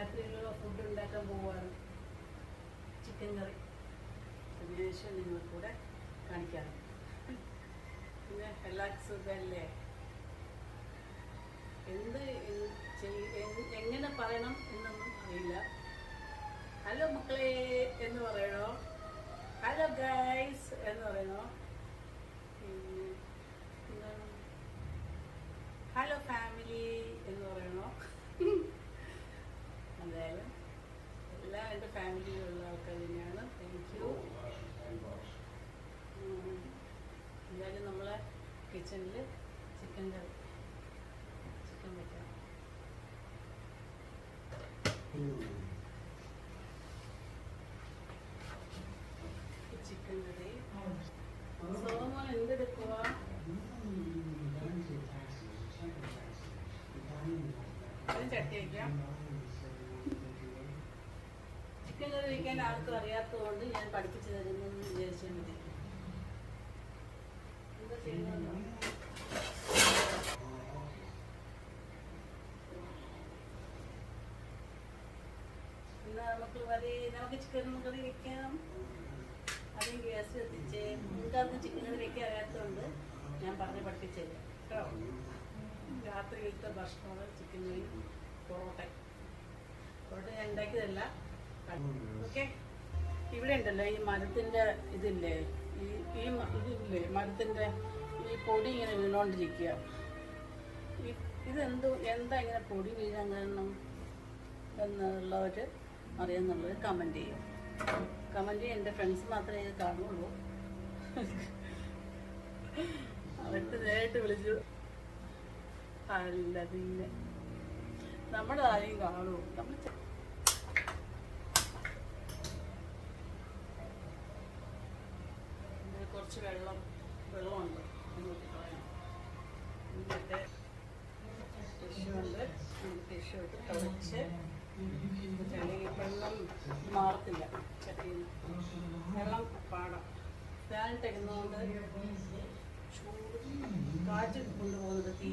രാത്രിയിലുള്ള food ഉണ്ടാക്കാൻ പോവുകയാണ് chicken കറി അതിനുശേഷം നിങ്ങൾ കൂടെ കാണിക്കാം പിന്നെ എല്ലാവർക്കും സുഖമല്ലേ എന്ത് എങ്ങനെ പറയണം എന്നൊന്നും അറിയില്ല. ഹലോ മക്കളെ എന്ന് പറയണോ? ഹലോ ഗൈസ് എന്ന് പറയണോ പിന്നെ എന്താണ്? ഹലോ ഫാമിലി എന്ന് പറയണോ എന്തായാലും എല്ലാ എന്റെ ഫാമിലിയിലുള്ള ആൾക്കാർ തന്നെയാണ് താങ്ക് യു എന്തായാലും നമ്മളെ കിച്ചണിൽ ചിക്കൻ കറി ചിക്കൻ വെക്കാം ചിക്കൻ കറി സോമോൻ എന്തെടുക്കുക അത് ചട്ടി വയ്ക്കാം ചിക്കൻ കറി വയ്ക്കാൻ ആർക്കും അറിയാത്തതുകൊണ്ട് ഞാൻ പഠിപ്പിച്ചു തരുന്നെന്ന് വിചാരിച്ചാൽ മതി എന്താ ചെയ്യുന്നത്? എന്നാ നമുക്ക് വരി നമുക്ക് ചിക്കൻ കറി വെക്കാം. അതിന് ഗ്യാസ് കത്തിച്ച് നിങ്ങൾക്ക് ചിക്കൻ കറി വെക്കാൻ അറിയാത്തതുകൊണ്ട് ഞാൻ പറഞ്ഞ് പഠിപ്പിച്ചത് കേട്ടോ. രാത്രിയിലത്തെ ഭക്ഷണമാണ് ചിക്കൻ കറി. പൊറോട്ട പൊറോട്ട ഞാൻ ഉണ്ടാക്കിയതല്ല. ഓക്കെ ഇവിടെ ഉണ്ടല്ലോ ഈ മരത്തിന്റെ ഇതില്ലേ? ഈ ഈ ഇതില്ലേ? മരത്തിന്റെ ഈ പൊടി ഇങ്ങനെ വീണോണ്ടിരിക്കുക. ഇത് ഇതെന്ത് എന്താ ഇങ്ങനെ പൊടി വീഴാൻ കാരണം എന്നുള്ളവർ അറിയാമെന്നുള്ളവർ കമന്റ് ചെയ്യും. കമന്റ് ചെയ്യും എന്റെ ഫ്രണ്ട്സ് മാത്രമേ ഇത് കാണുള്ളൂ. അവർക്ക് നേരിട്ട് വിളിച്ചു. അല്ല പിന്നെ. നമ്മുടെ ആരെയും കാണൂ. നമ്മൾ കുറച്ച് വെള്ളം വെള്ളമുണ്ട്. എന്നിട്ട് ടിഷ്യൂ ഉണ്ട്. ടിഷ്യൂ ഇട്ട് തുടച്ച് അല്ലെങ്കിൽ വെള്ളം മാറത്തില്ല. ചട്ടിയിൽ വെള്ളം പാടാം. ഫാൻ ഇട്ടിരുന്നതുകൊണ്ട് ചൂട് കാറ്റ് കൊണ്ടുപോകുന്നത് തീ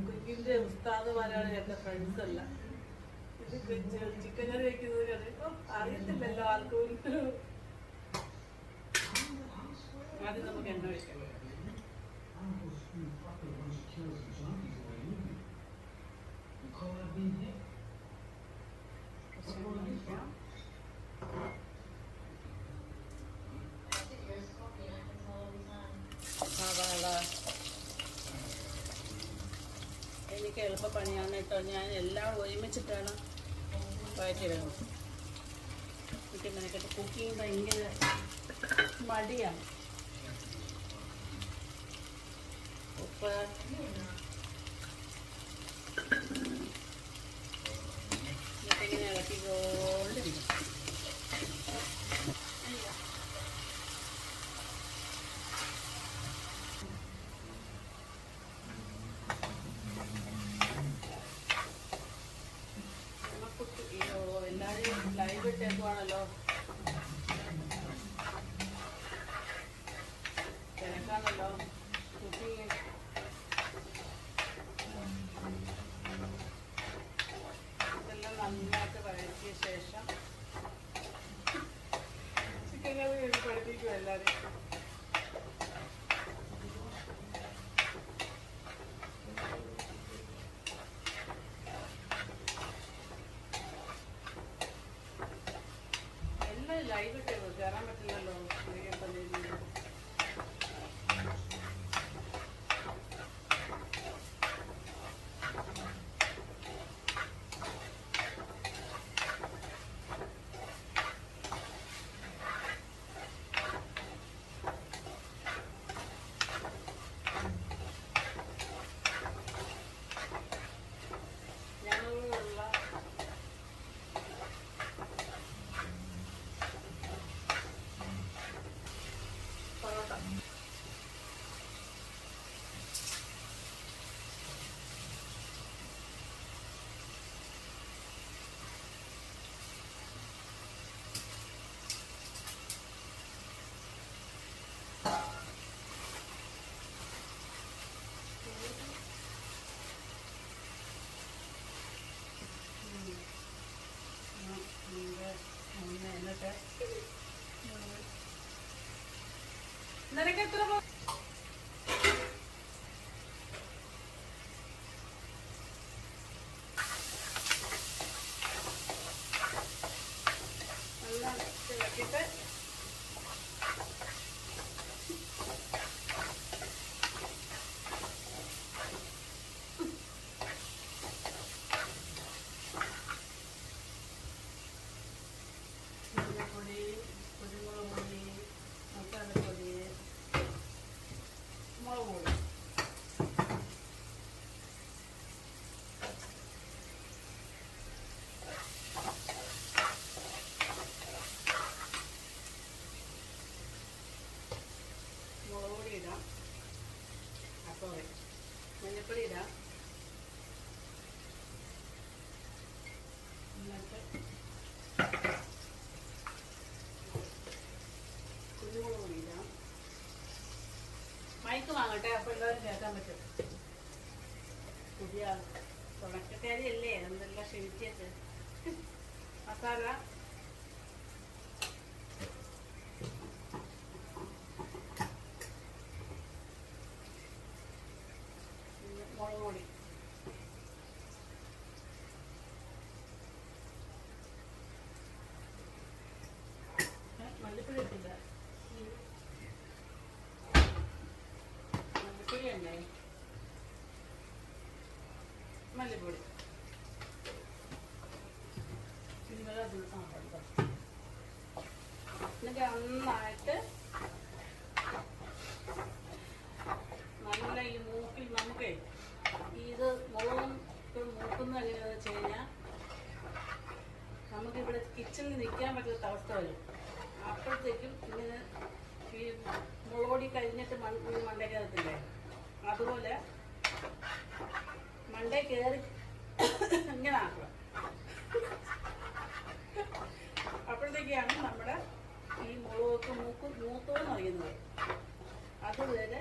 കുക്കിങ്ങിന്റെ ഉസ്താദുമാരാണ് എന്റെ ഫ്രണ്ട്സ് അല്ല. ചിക്കൻ കറി വെക്കുന്നത് അറിയത്തില്ലല്ലോ ആർക്കും ആദ്യം നമുക്ക് എണ്ണ വെക്കാം എണ്ണ ഒഴിക്കാം. സവാള എനിക്ക് എളുപ്പ പണിയാണ് കേട്ടോ. ഞാൻ എല്ലാം ഒരുമിച്ചിട്ടാണ് വഴറ്റിയിടുന്നത് എനിക്ക് മെനക്കെട്ട് കുക്കിംഗ് ഭയങ്കര മടിയാണ്. ഉപ്പ് എന്നിട്ടിങ്ങനെ ഇളക്കിക്കൊണ്ടിരിക്കും അയ്യോ. നമുക്കുട്ട് അയ്യോ എല്ലാവരും ലൈവ് Keep it. മൈക്ക് വാങ്ങട്ടെ അപ്പൊ എല്ലാവരും കേൾക്കാൻ പറ്റും. പുതിയ തുടക്കക്കാരിയല്ലേ എന്തെല്ലാം ക്ഷണിച്ചിട്ട് മസാല പിന്നെ മുളക് പൊടി ഏ, മല്ലിപ്പൊടി ഇട്ടില്ല ഉം. മല്ലിപ്പൊടി. എണ്ണ മല്ലിപ്പൊടി ആ എന്നിട്ട് നന്നായിട്ട് മണ്ടേ കയറി ഇങ്ങനെ അപ്പോഴത്തേക്കാണ് നമ്മുടെ ഈ മുളകൊക്കെ മൂക്ക് മൂത്തോന്ന് അറിയുന്നത്. അതുവരെ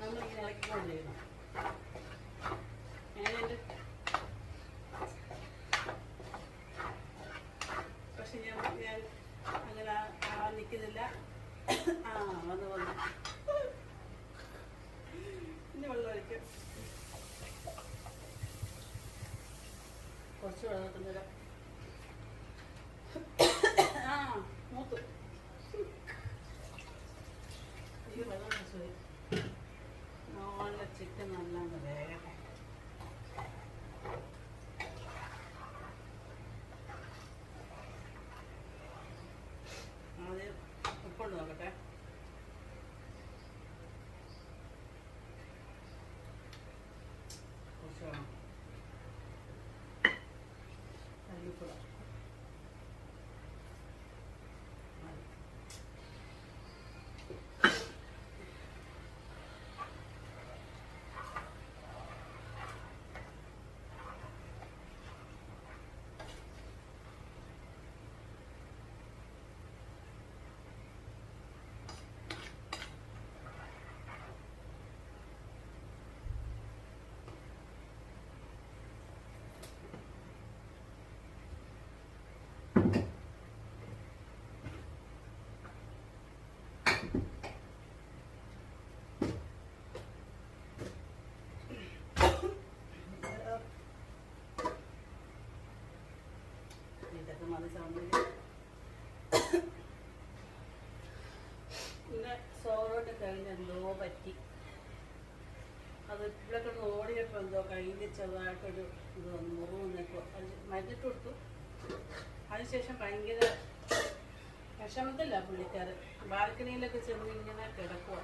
നമ്മളിങ്ങനെ ഇളക്കിക്കൊണ്ടിരിക്കണം ഞാനെന്റെ പക്ഷെ ഞാൻ ഞാൻ അങ്ങനെ ആ നിൽക്കുന്നില്ല. ആ വന്ന് വന്ന്. ഇനി വെള്ളം ഒഴിക്കും കുറച്ച് വെള്ളം തന്നിടാം ആ മൂത്തു. ഈ വെള്ളം മതി സൗണ്ടിൽ പിന്നെ സോറോട്ട് കഴിഞ്ഞ് എന്തോ പറ്റി. അത് ഓടിയപ്പോൾ എന്തോ കയ്യിൽ ചെറുതായിട്ടൊരു ഇത് വന്നപ്പോൾ അത് മരുന്നിട്ട് കൊടുത്തു. അതിനുശേഷം ഭയങ്കര വിഷമത്തില്ല പുള്ളിക്കാരൻ. ബാൽക്കണിയിലൊക്കെ ചെന്ന് ഇങ്ങനെ കിടക്കുക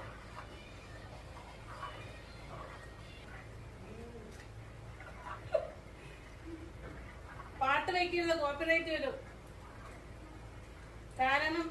വയ്ക്കുന്നത് കോപ്പിറൈറ്റ് വരും കാരണം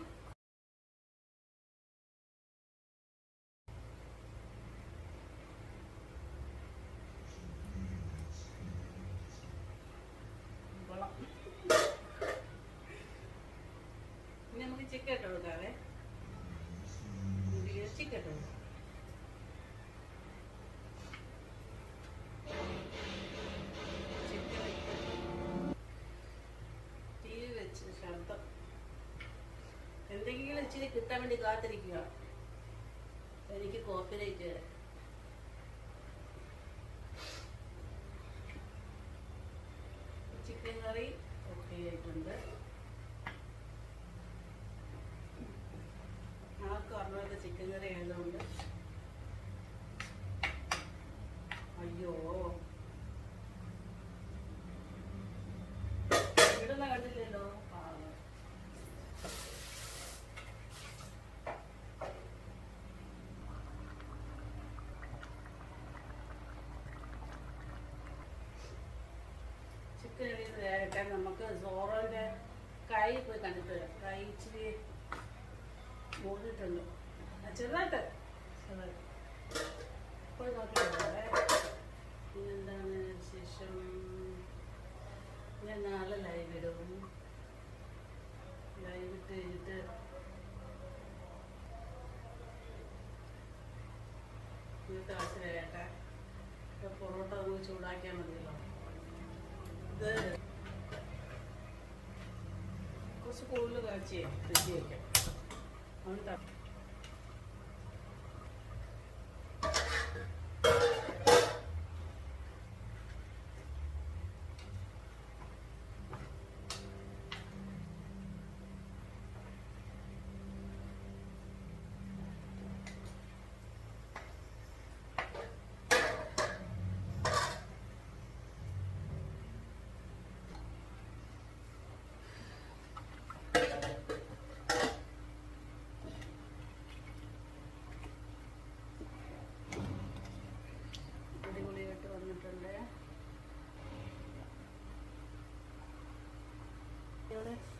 ശബ്ദം. എന്തെങ്കിലും ഇച്ചിരി കിട്ടാൻ വേണ്ടി കാത്തിരിക്കുക. എനിക്ക് കോപ്പറേറ്റ് വരാൻ ഇടയിൽ നമുക്ക് സോറോന്റെ കൈ പോയി കണ്ടിട്ട് വരാം. കൈ ഇച്ചിരി മൂടിയിട്ടുണ്ട്. ചെറുതായിട്ട്. പോയി നോക്കിയിട്ടുണ്ടേ. പിന്നെന്താണ് ശേഷം ഞാൻ നാളെ ലൈവ് ഇടും. ലൈവ് ഇട്ട് കഴിഞ്ഞിട്ട് ഇന്നത്തെ ഇപ്പൊ പൊറോട്ട നമുക്ക് ചൂടാക്കിയാൽ മതിയല്ലോ. ഇത് കുറച്ച് കൂടുതൽ വയ്ക്കാം അതുകൊണ്ട്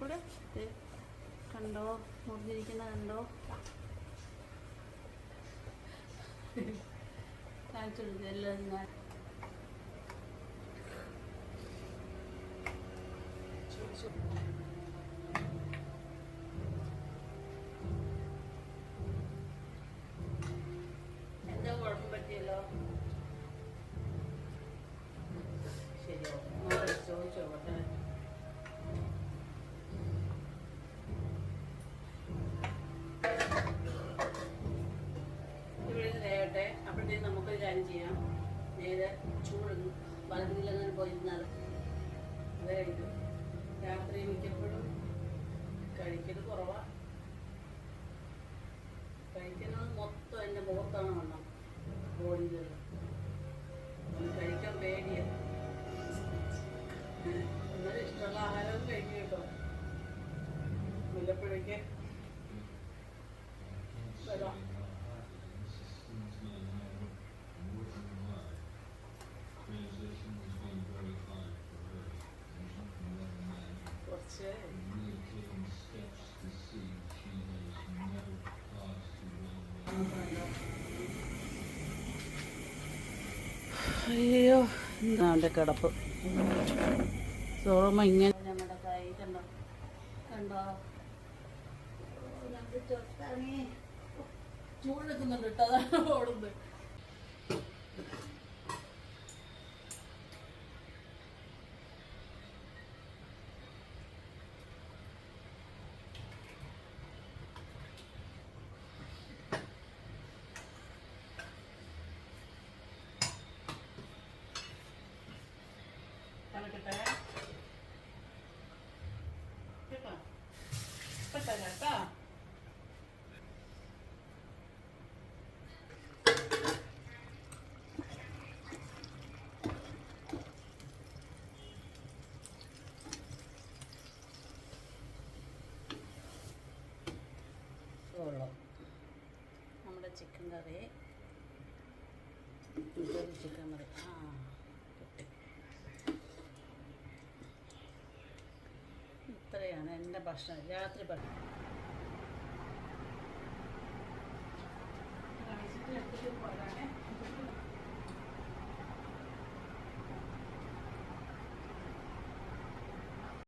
ഇവിടെ കണ്ടോ? മുറിഞ്ഞിരിക്കുന്ന കണ്ടോ? കാണിച്ചു എല്ലാം ഞാൻ മുഖത്താണ് വണ്ണം ബോഡിയിൽ കഴിക്കാൻ പേടിയ. എന്നാലും ഇഷ്ടമുള്ള ആഹാരവും കഴിക്കും കേട്ടോ. മുല്ലപ്പുഴയ്ക്ക് അയ്യോ എന്താണ്ട് കിടപ്പ്. സോമ ഇങ്ങനെ നമ്മുടെ കൈ കണ്ടോ? കണ്ടോ? ചൂട് നിൽക്കുന്നുണ്ട് കേട്ടോ അതാണ് ഓടുന്നത് കണക്കട്ടെ കേട്ടോ പെട്ടെന്ന് കേട്ടോ നമ്മുടെ ചിക്കൻ കറി. ചിക്കൻ കറി. ആ. ഇതാണ് എന്റെ ഭക്ഷണം. രാത്രി ഭക്ഷണം. കഴിച്ചിട്ട് എടുത്തിട്ട്